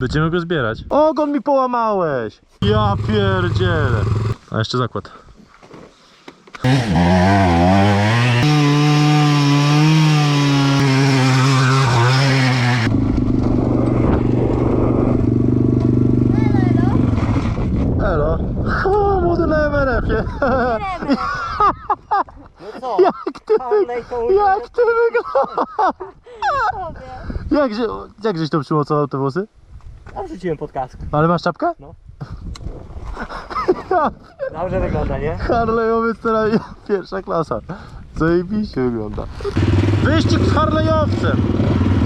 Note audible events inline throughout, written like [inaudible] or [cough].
Będziemy go zbierać. Ogon mi połamałeś! Ja pierdzielę. A jeszcze zakład. Elo. O, młody na MRF-ie. No co? Jak ty, to jak ty wyglądasz? Jak, jak żeś to przymocował te włosy? Ja wrzuciłem pod kask. Ale masz czapkę? No. [laughs] Dobrze wygląda, nie? Harleyowiec teraz pierwsza klasa. Zajebiście wygląda. Wyścig z Harleyowcem.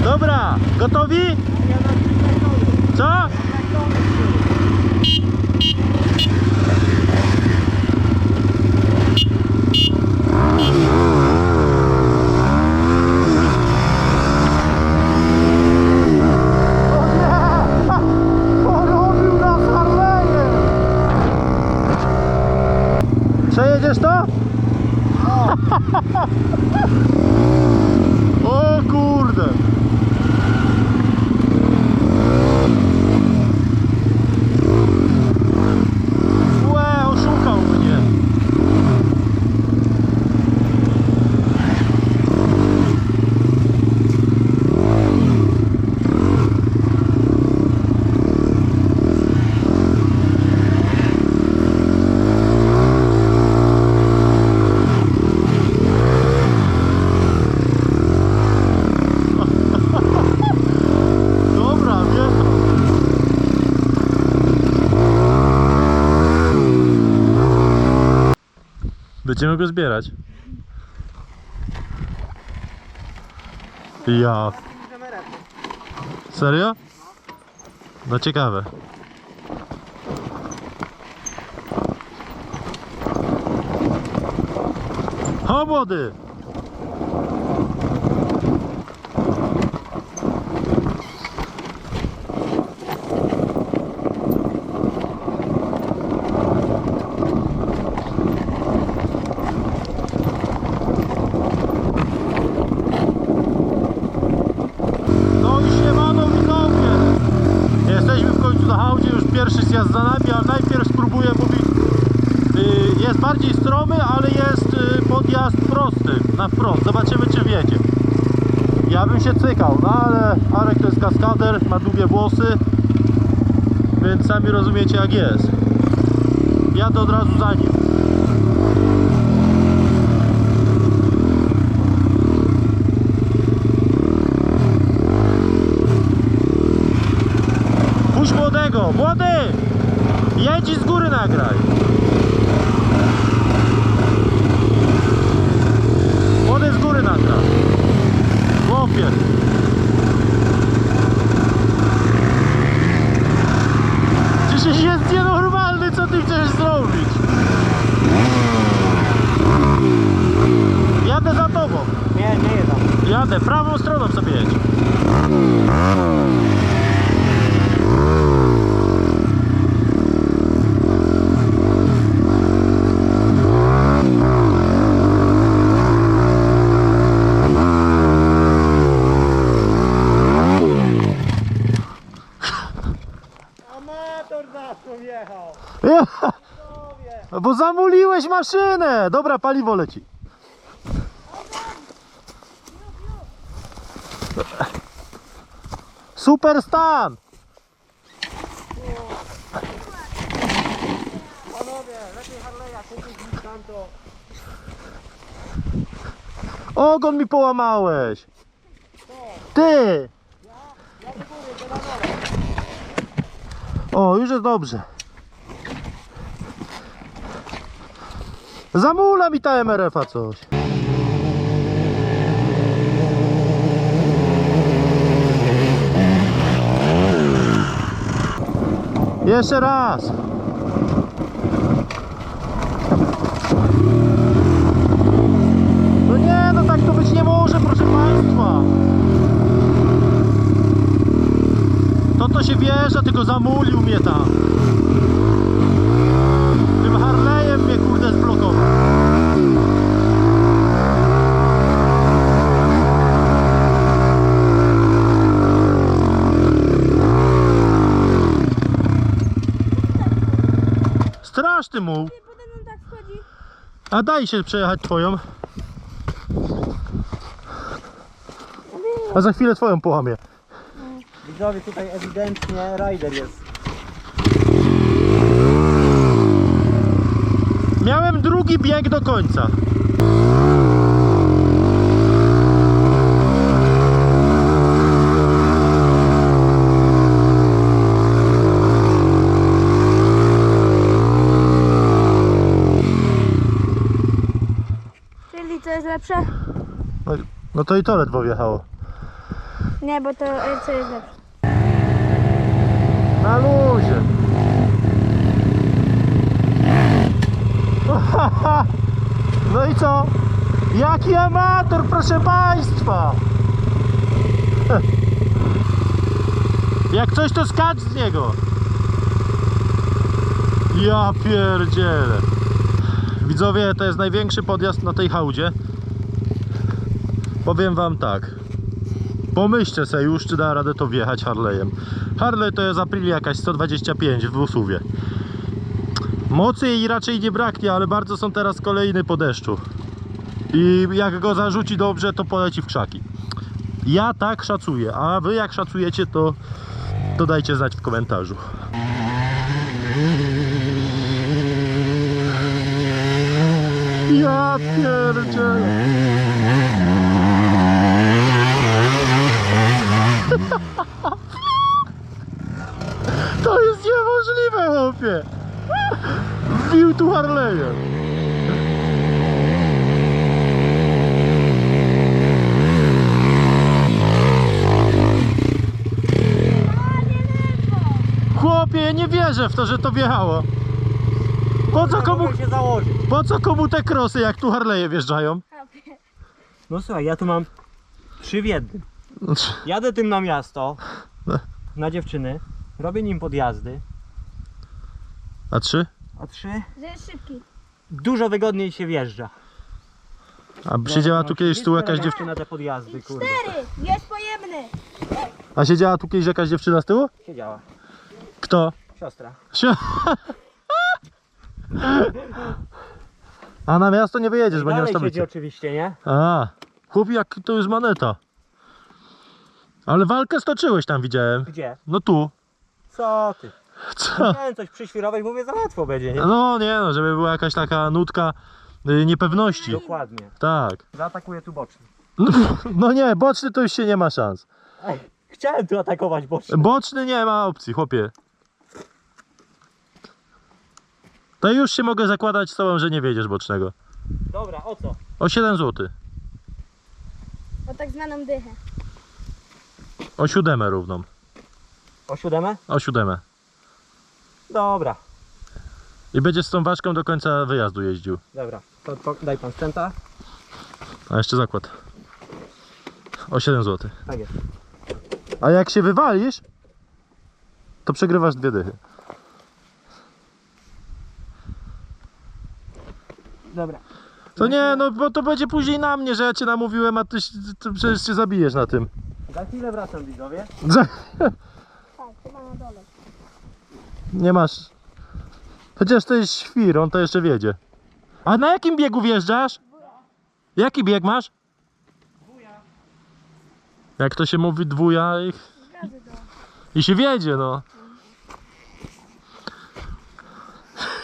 Dobra, gotowi? Ha ha ha ha! Będziemy go zbierać. Ja. Serio? No ciekawe. O młody! No i siemano widzowie! Jesteśmy w końcu na hałdzie, już pierwszy zjazd za nami, ale najpierw spróbuję mówić. y, Jest bardziej stromy, ale jest podjazd prosty, na wprost. Zobaczymy czy wiedzie. Ja bym się cykał, no ale Arek to jest kaskader, ma długie włosy, więc sami rozumiecie jak jest. Jadę od razu za nim. Puść młodego! Młody! Jedź z góry nagraj! Młody z góry nagraj! Chłopie! Przecież jest nienormalny, co ty chcesz zrobić? Jadę za tobą! Nie, nie tam. Jadę, prawą stroną sobie jedź. Amator za to wjechał. No [laughs] Bo zamuliłeś maszynę! Dobra, paliwo leci. Super stan! Panowie, lepiej Harley'a kupić niż tamto. Ogon mi połamałeś! Ty! Ja do góry, to na dole. O, już jest dobrze. Zamula mi ta MRF-a coś. Jeszcze raz. No nie, no tak to być nie może, proszę Państwa. To się wjeżdża, tylko zamulił mnie tam. Tym Harley'em mnie kurde zblokował. Straszny mu. A daj się przejechać twoją. A za chwilę twoją połamie. Widzowie, tutaj ewidentnie rider jest. Miałem drugi bieg do końca. Czyli co jest lepsze? No, no to i to ledwo wjechało. Nie, bo to e, co jest lepsze? Na luzie. [laughs] No i co? Jaki amator, proszę Państwa! [laughs] Jak coś, to skacz z niego! Ja pierdzielę! Widzowie, to jest największy podjazd na tej hałdzie. Powiem Wam tak. Pomyślcie sobie już, czy da radę to wjechać Harley'em. Harley to jest Aprilia jakaś 125 w usuwie. Mocy jej raczej nie braknie, ale bardzo są teraz kolejny po deszczu. I jak go zarzuci dobrze, to poleci w krzaki. Ja tak szacuję, a wy jak szacujecie, to, to dajcie znać w komentarzu. Ja pierdzielę. To jest niemożliwe, chłopie! Wbił tu Harley'em. Chłopie, ja nie wierzę w to, że to wjechało. Po co komu, Mogę się założyć. po co komu te krosy, jak tu Harley'e wjeżdżają? No słuchaj, ja tu mam trzy w jednym. Jadę tym na miasto, na dziewczyny, robię nim podjazdy, A trzy? a trzy Że jest szybki. dużo wygodniej się wjeżdża. A siedziała tu kiedyś tu jakaś dziewczyna. na te podjazdy, kurde. Cztery! Jest pojemny! A siedziała tu kiedyś jakaś dziewczyna z tyłu? Siedziała. Kto? Siostra. Sie- A na miasto nie wyjedziesz, bo nie masz Dalej siedzi tablicy. oczywiście, nie? A, chłop jak to jest maneta. Ale walkę stoczyłeś tam widziałem. Gdzie? No tu. Co ty? Co? Chciałem coś przyświrować, mówię, za łatwo będzie, nie? No nie no, żeby była jakaś taka nutka y, niepewności. Dokładnie. Tak. Zaatakuję tu boczny. No, [laughs] no nie, boczny to już się nie ma szans. Ej, chciałem tu atakować boczny. Boczny nie ma opcji, chłopie. To już się mogę zakładać z tobą, że nie wiedziesz bocznego. Dobra, o co? O 7 zł. O tak zwaną dychę. O siódemę równą. O siódemę? O siódemę. Dobra, I będzie z tą ważką do końca wyjazdu jeździł. dobra. To, to daj pan sprzęta. A jeszcze zakład. O 7 zł. Tak jest. A jak się wywalisz, to przegrywasz dwie dychy. Dobra. To nie, no bo to będzie później na mnie, że ja cię namówiłem, a ty, ty przecież się zabijesz na tym. Za chwilę wracam widzowie. [laughs] Chyba na dole. Nie masz. Chociaż to jest świr, on to jeszcze wiedzie. A na jakim biegu wjeżdżasz? Jaki bieg masz? Jak to się mówi dwuja i, i się wiedzie, no.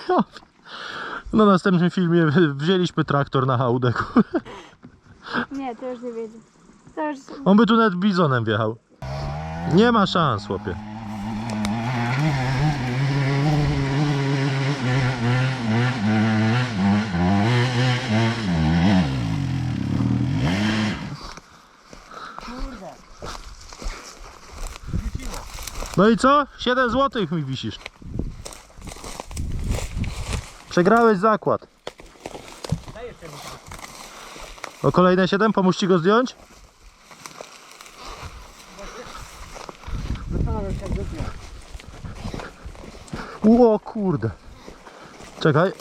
[laughs] Na następnym filmie wzięliśmy traktor na hałdę. Nie, to już nie wiedzie. To już... On by tu nawet bizonem wjechał. Nie ma szans, chłopie. No i co? 7 zł mi wisisz. Przegrałeś zakład. O kolejne 7, pomóż ci go zdjąć? O kurde. Czekaj.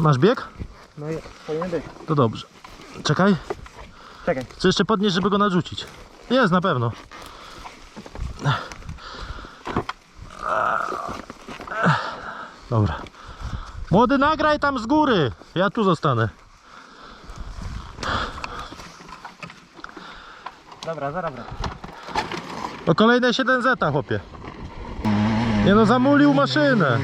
Masz bieg? No i powinien być. To dobrze. Czekaj, Czekaj. chcę jeszcze podnieść, żeby go narzucić. Jest na pewno. Dobra. Młody, nagraj tam z góry. Ja tu zostanę. Dobra, zaraz wracam. Kolejne 7 zeta, chłopie. Nie no, zamulił maszynę.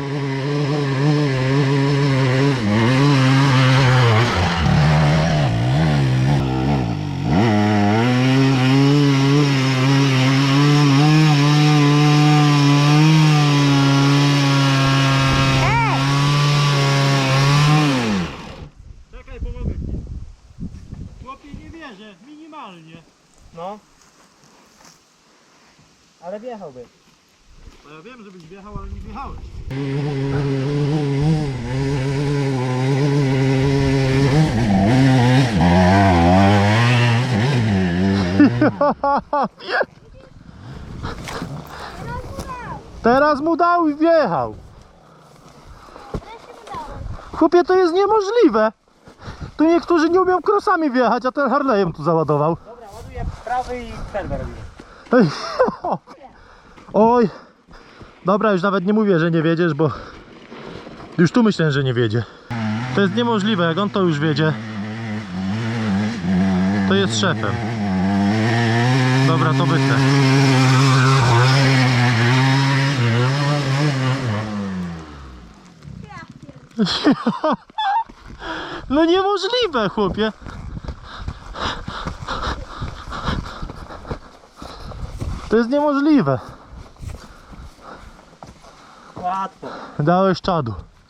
Czekaj, pomogę ci. Chłopie nie wierzę, minimalnie. No. Ale wjechałby. No ja wiem, żebyś wjechał, ale nie wjechałeś. Teraz mu dał i wjechał. Chłopie, to jest niemożliwe. Tu niektórzy nie umią krosami wjechać, a ten Harley'em tu załadował. Dobra, ładuję prawy i przerwę robimy. [laughs] Oj. Dobra, już nawet nie mówię, że nie wiedziesz, bo już tu myślę, że nie wiedzie. To jest niemożliwe, jak on to już wiedzie. To jest szefem. Dobra, to wytnę. [laughs] No niemożliwe, chłopie. To jest niemożliwe. Łatwo. Dałeś czadu.